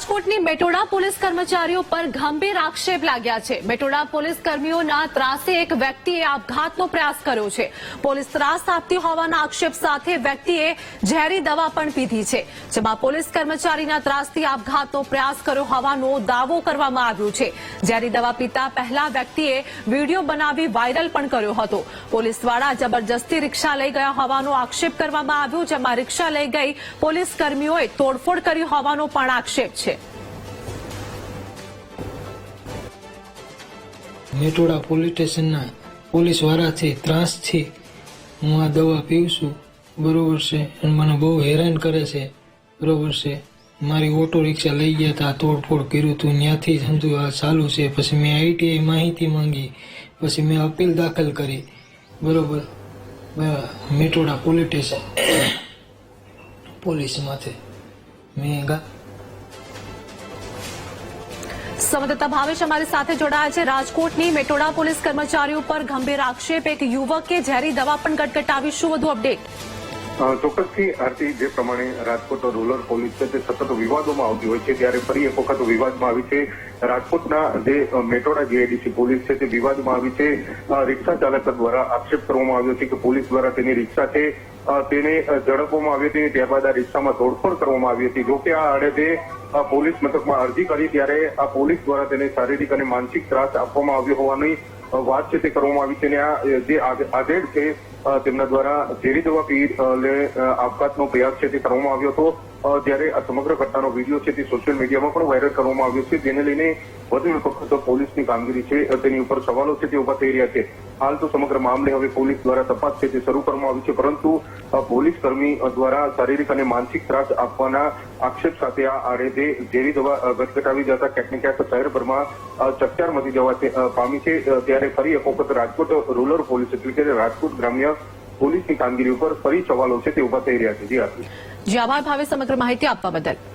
રાજકોટની મેટોડા પોલીસ કર્મચારીઓ પર ગંભીર આક્ષેપ લાગ્યા છે. મેટોડા પોલીસ કર્મીઓના ત્રાસે એક વ્યક્તિએ આપઘાતનો પ્રયાસ કર્યો છે. પોલીસ ત્રાસ આપતી હોવાના આક્ષેપ સાથે વ્યક્તિએ ઝેરી દવા પણ પીધી છે, જેમાં પોલીસ કર્મચારીના ત્રાસથી આપઘાતનો પ્રયાસ કર્યો હોવાનો દાવો કરવામાં આવ્યો છે. ઝેરી દવા પીતા પહેલા વ્યક્તિએ વીડિયો બનાવી વાયરલ પણ કર્યો હતો. પોલીસ દ્વારા જબરજસ્તી રિક્ષા લઈ ગયા હોવાનો આક્ષેપ કરવામાં આવ્યો, જેમાં રિક્ષા લઈ ગઈ પોલીસ કર્મીઓએ તોડફોડ કરી હોવાનો પણ આક્ષેપ છે. મેટોડા પોલીસ સ્ટેશનના પોલીસ વાળાથી ત્રાસથી હું આ દવા પીઉં છું. બરોબર છે, અને મને બહુ હેરાન કરે છે. બરોબર છે, મારી ઓટો રિક્ષા લઈ ગયા હતા, તોડફોડ કર્યું હતું, ત્યાંથી સમજુ આ ચાલુ છે. પછી મેં આઈટીઆઈ માહિતી માંગી, પછી મેં અપીલ દાખલ કરી. બરોબર. મેટોડા પોલીસ સ્ટેશન પોલીસમાંથી મેં સંવાદદાતા ભાવેશ અમારી સાથે જોડાયા છે. રાજકોટની મેટોડા પોલીસ કર્મચારીઓ પર ગંભીર આક્ષેપ. એક યુવકે ઝેરી દવા પણ ગટગટાવી. શું વધુ અપડેટ? ચોક્કસથી આરતી જે પ્રમાણે રાજકોટ રૂરલ પોલીસ છે તે સતત વિવાદોમાં આવતી હોય છે ત્યારે ફરી એક વખત વિવાદમાં આવી છે. રાજકોટના જે મેટોડા જીઆઈડીસી પોલીસ છે તે વિવાદમાં આવી છે. રિક્ષા ચાલક દ્વારા આક્ષેપ કરવામાં આવ્યો છે કે પોલીસ દ્વારા તેની રિક્ષા છે તેને ઝડપવામાં આવી હતી ત્યારબાદ આ રિક્ષામાં તોડફોડ કરવામાં આવી હતી. જોકે આ આડે અ, પોલીસ મથકમાં અરજી કરી ત્યારે આ પોલીસ દ્વારા તેને શારીરિક અને માનસિક ત્રાસ આપવામાં આવ્યો હોવાની વાત છે તે કરવામાં આવી છે અને આ જે આધેડ છે તેમના દ્વારા ઝેરી દવા પી આપઘાતનો પ્રયાસ છે તે કરવામાં આવ્યો હતો. જ્યારે આ સમગ્ર ઘટનાનો વીડિયો છે તે સોશિયલ મીડિયામાં પણ વાયરલ કરવામાં આવ્યો છે. જેને લઈને વધુ વખત પોલીસની કામગીરી છે તેની ઉપર સવાલો છે, તે ઊભા થઈ રહ્યા છે. હાલ તો સમગ્ર મામલે હવે પોલીસ દ્વારા તપાસ છે, તે શરૂ કરવામાં આવી છે. પરંતુ પોલીસ કર્મી દ્વારા શારીરિક અને માનસિક ત્રાસ આપવાના આક્ષેપ સાથે આ આડે ઝેરી દવા ગટગટાવી જતા ક્યાંક ને શહેરભરમાં ચકચાર મચી જવા પામી છે. ત્યારે ફરી એક વખત રાજકોટ રૂરલ પોલીસ એટલે કે રાજકોટ ગ્રામ્ય પોલીસની કામગીરી ઉપર ફરી સવાલો છે, તે ઊભા થઈ રહ્યા છે. જી જી આભાર ભાવે સમગ્ર માહિતી આપવા બદલ.